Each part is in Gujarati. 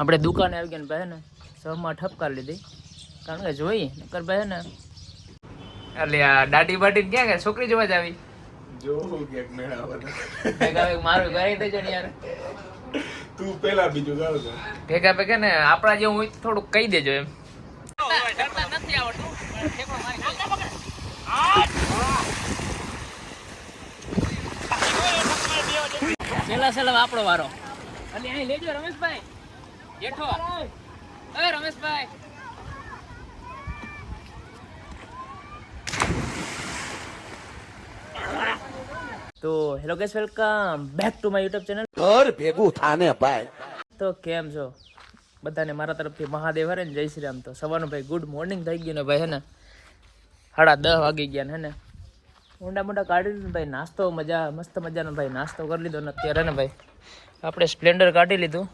આપણે દુકાને આવી ગયા ને ભાઈ ને સહમાં ઠપકાર લીધી. કારણ કે જોઈ નકર ભાઈ ને એટલે આ દાઢી બાટી ક્યાં ગયા? છોકરી જોવા જ આવી? જોવું ક્યાંક મેળા મારું કરી દેજો ને યાર. તું પેલા બીજું ગાવ છો ભેગા ભેગા ને આપણા જેવું હોય થોડુંક કહી દેજો એમ. નથી આવડતું આપણો વારો. એટલે અહીં લેજો રમેશભાઈ. જેઠો એ રમેશભાઈ. તો hello guys welcome back to my YouTube channel ઘર ભેગું થાને ભાઈ. તો કેમ છો? બધાને મારા તરફથી મહાદેવ હરે ને જય શ્રી રામ. તો સવારનું ભાઈ ગુડ મોર્નિંગ થઈ ગયું ને ભાઈ હે ને. સાડા દસ વાગી ગયા ને હે ને. મોટા મોટા કાઢી લીધું ને ભાઈ નાસ્તો મજા મસ્ત મજાનો ભાઈ નાસ્તો કરી લીધો ને અત્યારે ને ભાઈ. આપણે સ્પ્લેન્ડર કાઢી લીધું.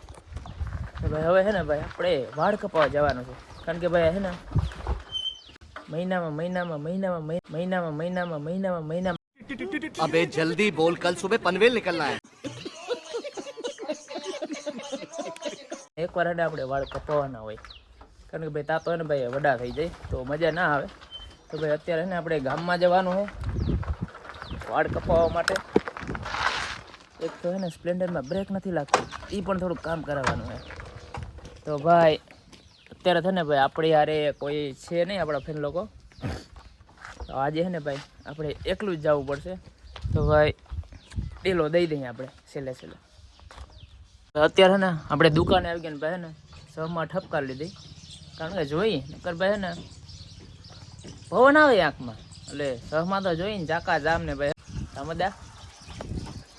ભાઈ હવે છે ને ભાઈ આપણે વાળ કપાવા જવાનું છે. કારણ કે ભાઈ છે ને મહિનામાં મહિનામાં મહિનામાં મહિનામાં મહિનામાં મહિનામાં મહિનામાં અબે જલ્દી બોલ કલ સુબહ પનવેલ નીકળના હે એકવાર એને આપણે વાળ કપાવાના હોય. કારણ કે ભાઈ તાતો ને ભાઈ વડા થઈ જાય તો મજા ના આવે. તો ભાઈ અત્યારે ને આપણે ગામમાં જવાનું હોય વાળ કપાવવા માટે. એક તો ને સ્પ્લેન્ડરમાં બ્રેક નથી લાગતો એ પણ થોડુંક કામ કરાવવાનું હોય તો ભાઈ, અત્યારે છે ને ભાઈ, આપણે યારે કોઈ છે નહીં, આપણા ફ્રેન્ડ લોકો. તો આજે છે ને ભાઈ, આપણે એકલું જ જવું પડશે. તો ભાઈ ડેલો દઈ દઈએ આપણે, છેલ્લે છેલ્લે. અત્યારે ને, આપણે દુકાને આવી ગયા ને ભાઈ ને, સહમાં ઠપકાર લીધી. કારણ કે જોઈ, નકર ભાઈ ને, પવન આવે આંખમાં. એટલે સહમાં તો જોઈ ને ચાકા જામ ને ભાઈ. રામદા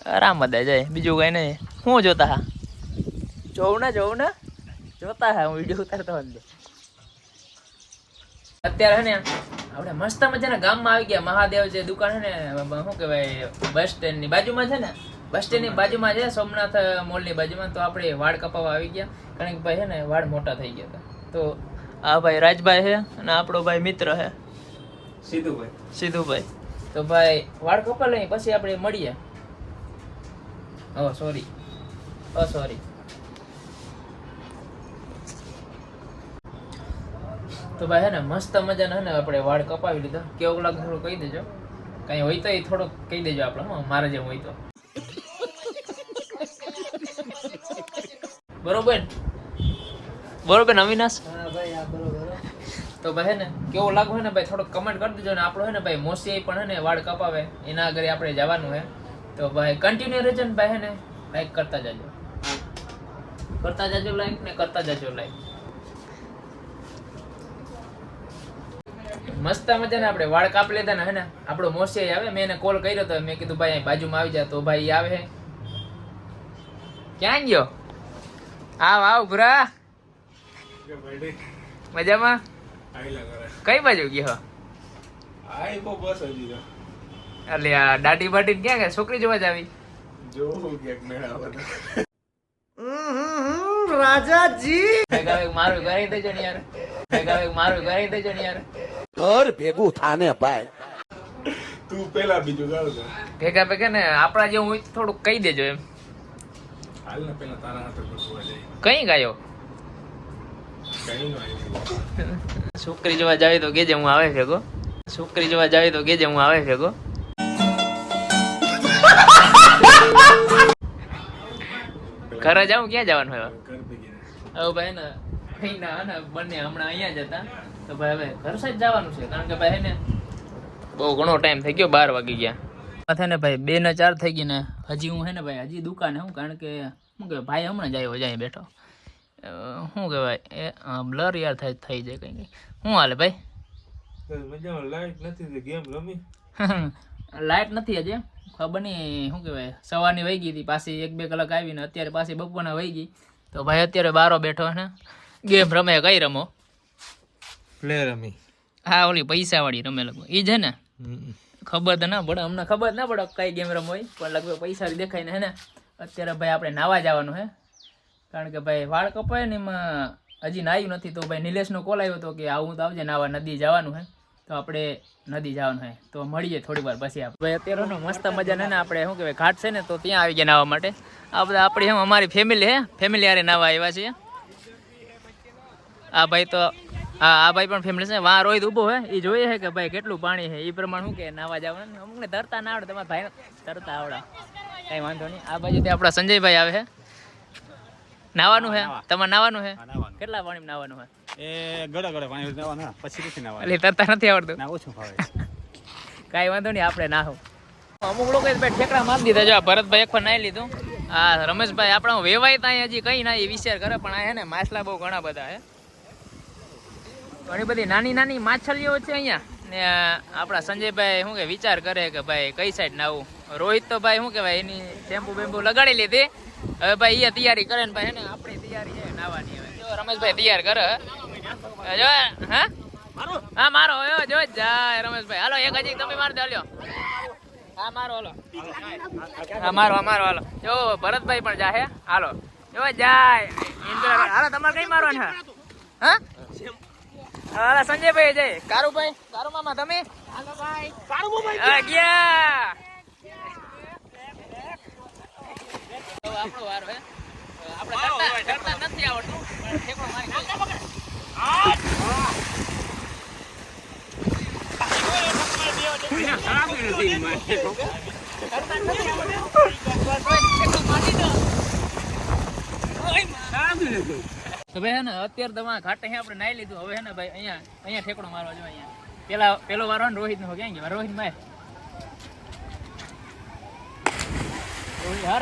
રામદા જાય, બીજું કઈ નહીં. હું જોતા હા? જોઉં ને જોઉં ને. જોતા હા હું વીડિયો ઉતારતો હતો અત્યારે હે ને આપણે મસ્ત મજાના ગામમાં આવી ગયા મહાદેવ જે દુકાન છે ને શું કહેવાય બસ સ્ટેન્ડની બાજુમાં છે ને બસ સ્ટેન્ડની બાજુમાં છે સોમનાથ મોલની બાજુમાં તો આપણે વાળ કપાવવા આવી ગયા. કારણ કે ભાઈ છે ને વાળ મોટા થઈ ગયા હતા. તો આ ભાઈ રાજભાઈ છે અને આપણો ભાઈ મિત્ર છે સીધુભાઈ સીધુભાઈ તો ભાઈ વાળ કપા લઈ પછી આપણે મળીએ. ઓ સોરી ઓ સોરી તો ભાઈ હે ને મસ્ત મજાના હે ને આપણે વાળ કપાવી લીધા. કેવું લાગે થોડું કહી દેજો. કઈ હોય તો એ થોડુંક કહી દેજો આપણે મારે જેમ હોય તો. બરોબર? બરોબર અવિનાશ? તો ભાઈ ને કેવું લાગુ હે ને ભાઈ થોડુંક કમેન્ટ કરી દેજો ને આપણો હે ને ભાઈ મોસી પણ હે ને વાળ કપાવે. એના આગળ આપણે જવાનું હે. તો ભાઈ કન્ટિન્યુ રહેજો ને ભાઈ હે ને લાઈક કરતા જજો. કરતા જજો લાઈક ને કરતા જજો લાઈક મસ્ત મજાને આપણે વાળ કાપ લેતા ને હે ને? આપણો મોસે આવે મેં એને કોલ કર્યો તો મેં કીધું ભાઈ અહીં બાજુમાં આવી જા. તો ભાઈ આવે. હે ક્યાં ગયો? આવ આવ ભરા. મજામાં? કઈ બાજુ ગયો? બસ હજી એટલે આ દાઢી બાટી ક્યાં ગયા? છોકરી જોવા જ આવી. ભેગ મારું કરી દેજો ને યાર. મારું કરી દેજો ને યાર. ઘર ભેગું થાને ભાઈ. તું પેલા બીજું ગાવ છો ભેગા ભેગા ને આપણા જેવું હોય થોડુંક કહી દેજો એમ. હાલ ને પેલા તારા હાથે જાય કઈ ગાયો? કઈ નો આવી છોકરી જોવા જાવી તો કેજે હું આવે ભેગો છોકરી જોવા જાવી તો કેજે હું આવે ભેગો ઘરે જાઉં ક્યાં જવાનું હવે? હવે ભાઈ ને ભાઈના અને બંને હમણાં અહીંયા જ હતા. તો ભાઈ હવે ઘર સાઈડ જવાનું છે કારણ કે ભાઈ ને બહુ ઘણો ટાઈમ થઈ ગયો બાર વાગી ગયા. છે ને ભાઈ બે ને ચાર થઈ ગઈ ને હજી હું હે ને ભાઈ હજી દુકાને હું કારણ કે શું કહેવાય ભાઈ હમણાં જ આવ્યો જાય બેઠો. શું કહેવાય એ બ્લર યાર થાય થઈ જાય કંઈ કંઈ શું હાલે ભાઈ? મજામાં લાઈટ નથી ગેમ રમી? લાઇટ નથી હજી ખબર નહીં શું કહેવાય સવારની વહી ગઈ હતી પાછી એક બે કલાક આવીને અત્યારે પાછી બપોરના વહી ગઈ. તો ભાઈ અત્યારે બારો બેઠો ને. ગેમ રમે કઈ રમો? પ્લે રમી. હા ઓલી પૈસા વાળી રમે લગભગ. ઈ છે ને? ખબર તો ના પડે અમને ખબર ના પડે કઈ ગેમ રમો હોય પણ લગભગ પૈસા દેખાય ને હે ને? અત્યારે ભાઈ આપણે નાવા જવાનું હે. કારણ કે ભાઈ વાળ કપાય ને એમાં હજી નાયું નથી તો ભાઈ નિલેશનો કોલ આવ્યો હતો કે આવું તો આવજે નાવા નદી જવાનું હે. તો આપણે નદી જવાનું હે. તો મળીએ થોડી વાર પછી આપણે. ભાઈ અત્યારે ને મસ્ત મજા ને આપણે શું કહેવાય ઘાટ છે ને તો ત્યાં આવી ગયા નાવા માટે. આ બધા આપણી એમ અમારી ફેમિલી હે. ફેમિલી આરે નાવા આવ્યા છીએ. આ ભાઈ તો હા આ ભાઈ પણ ફેમિલી છે. વાં રોહિત ઊભો હે. એ જોઈએ છે કે ભાઈ કેટલું પાણી છે. એ પ્રમાણે શું કે નાવા જવાનું ને અમુકને તરતા ના આવડે. તમારા ભાઈને તરતા આવડે. કઈ વાંધો નહીં. આ બાજુ આપણા સંજયભાઈ આવે છે નાવાનું છે તમારે નાવાનું છે કેટલા પાણીમાં નાવાનું છે એ ગળે ગળે પાણી નાવાના પછી નથી નાવા એટલે તરતા નથી આવડતું? ના ઓછું ફાવે. કાંઈ વાંધો નહીં આપણે ના હોવ અમુક લોકો ભાઈ ઠેકડા મારી દીધા. જો ભરતભાઈ એક નાઈ લીધું. આ રમેશભાઈ આપણા વેવાય ત્યાં હજી કંઈ ના એ વિચાર કરે પણ આ હે ને માછલા બહુ ઘણા બધા હે. ઘણી બધી નાની નાની માછલીઓ છે અહીંયા. ને આપણા સંજયભાઈ શું કે વિચાર કરે કે ભાઈ કઈ સાઈડ નાવું રોહિત તો ભાઈ શું કહેવાય, એની ટેમ્પુ બેમ્પુ લગાડી લીધી. હવે ભાઈ એ તૈયારી કરે ને ભાઈ એને આપણી તૈયારી છે નાવાની હવે. જો, રમેશભાઈ તૈયાર કરે. હે. જો, હા? હા? મારો હવે જો, જાય, રમેશભાઈ. હાલો, એક હજી તમે માર દો લ્યો હા, મારો, હાલો. હા, મારો હા, મારો, હાલો. જો, ભરતભાઈ પણ જાહે. હાલો. જો, જાય. ઇન્દ્ર હાલો, તમારે કઈ મારવાનું છે? હા સંજયભાઈ જય. કારુભાઈ કારુ મામા તમે? હાલો ભાઈ. કારુ ભાઈ ગયા. આપણો વાર હે. આપણે કરતા કરતા નથી આવડતું પણ ઠેકડો મારી ખાલી. તો ભાઈ હે ને અત્યારે તમારા ઘાટે આપણે નાઈ લીધું. હવે હે ને ભાઈ અહીંયા અહીંયા ઠેકડો મારવા જો અહીંયા. પેલા, પેલો વારો ને રોહિત નો, ક્યાં ગયો? રોહિત માર.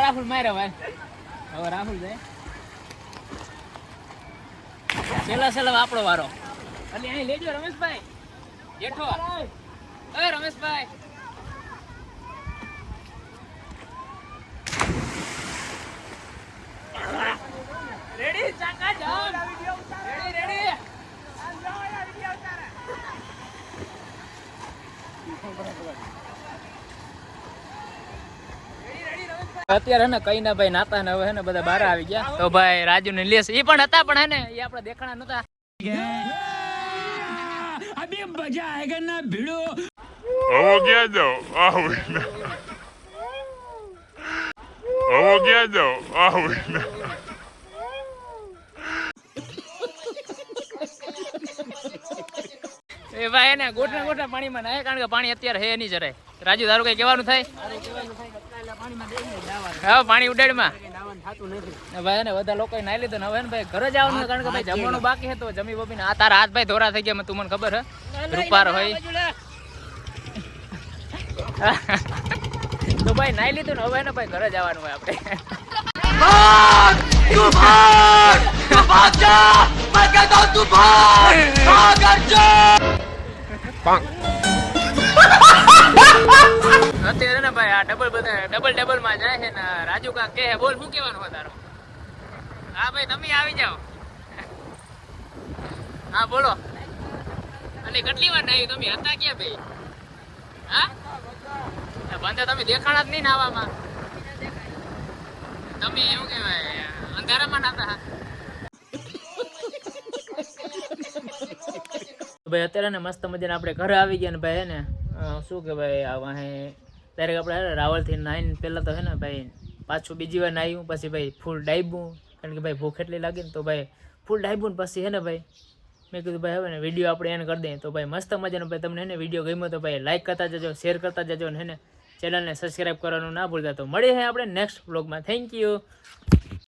રાહુલ માર્યો ભાઈ. હવે રાહુલ જાય. છેલ્લા છેલ્લા આપણો વારો. એટલે અહીં લેજો રમેશભાઈ. જેઠો. એ રમેશભાઈ રેડી ચાકા જામ રેડી રેડી અત્યારે હે ને કઈ ના ભાઈ નાતા ને હવે હે ને બધા બહાર આવી ગયા. તો ભાઈ રાજુ ને લેસ એ પણ હતા પણ હે ને એ આપણે દેખાણા નતા Vamos quieto. Ah, આવ ઓ ગયા Ah, આવ એ ભાઈ એને ગોઠના ગોઠના પાણીમાં નાય કારણ કે પાણી અત્યારે હે નહીં જરાય. રાજુ તારું કઈ કહેવાનું થાય? હા પાણી ઉડાડમાં. ભાઈ ને બધા લોકો નાઈ લીધો ને હવે ને ભાઈ ઘરે જ છે, કારણ કે ભાઈ જમવાનું બાકી તો જમી બમીને આ તારા હાથ ભાઈ ધોરા થઈ ગયા મને તું મને ખબર હે? રૂપાર હોય. તો ભાઈ નાઈ લીધું ને હવે ને ભાઈ ઘરે જવાનું હોય આપણે. આ ડબલ બધા ડબલ ડબલમાં જાય છે ને, રાજુ કા કે બોલ, શું કહેવાનું હોય તારો? હા ભાઈ, તમે આવી જાઓ. હા, બોલો. અને કેટલી વાર નાયું તમે હતા ક્યાં ભાઈ? હા? બંધ તમે દેખાણા જ નહીં નાવામાં તમે એવું કહેવાય, અંધારામાં નાતા ભાઈ, અત્યારે ને મસ્ત મજાને આપણે ઘરે આવી ગયા ને ભાઈ ને? શું કે ભાઈ આ વાહે ત્યારે આપણે રાવલથી નાહીને પહેલાં તો હે ને ભાઈ પાછું બીજી વાર નાહ્યું, પછી ભાઈ ફૂલ ડાયબું. કારણ કે ભાઈ ભૂખ એટલી લાગી ને તો ભાઈ ફૂલ ડાયબું ને પછી હે ને ભાઈ મેં કીધું, ભાઈ હવે ને વીડિયો આપણે એને કરી દઈએ. તો ભાઈ મસ્ત મજાનો ભાઈ તમને ને વીડિયો ગમ્યો તો ભાઈ લાઇક કરતા જજો શેર કરતા જજો ને હે ને ચેનલને સબસ્ક્રાઈબ કરવાનું ના ભૂલતા. તો મળીએ આપણે નેક્સ્ટ બ્લોગમાં થેન્ક યુ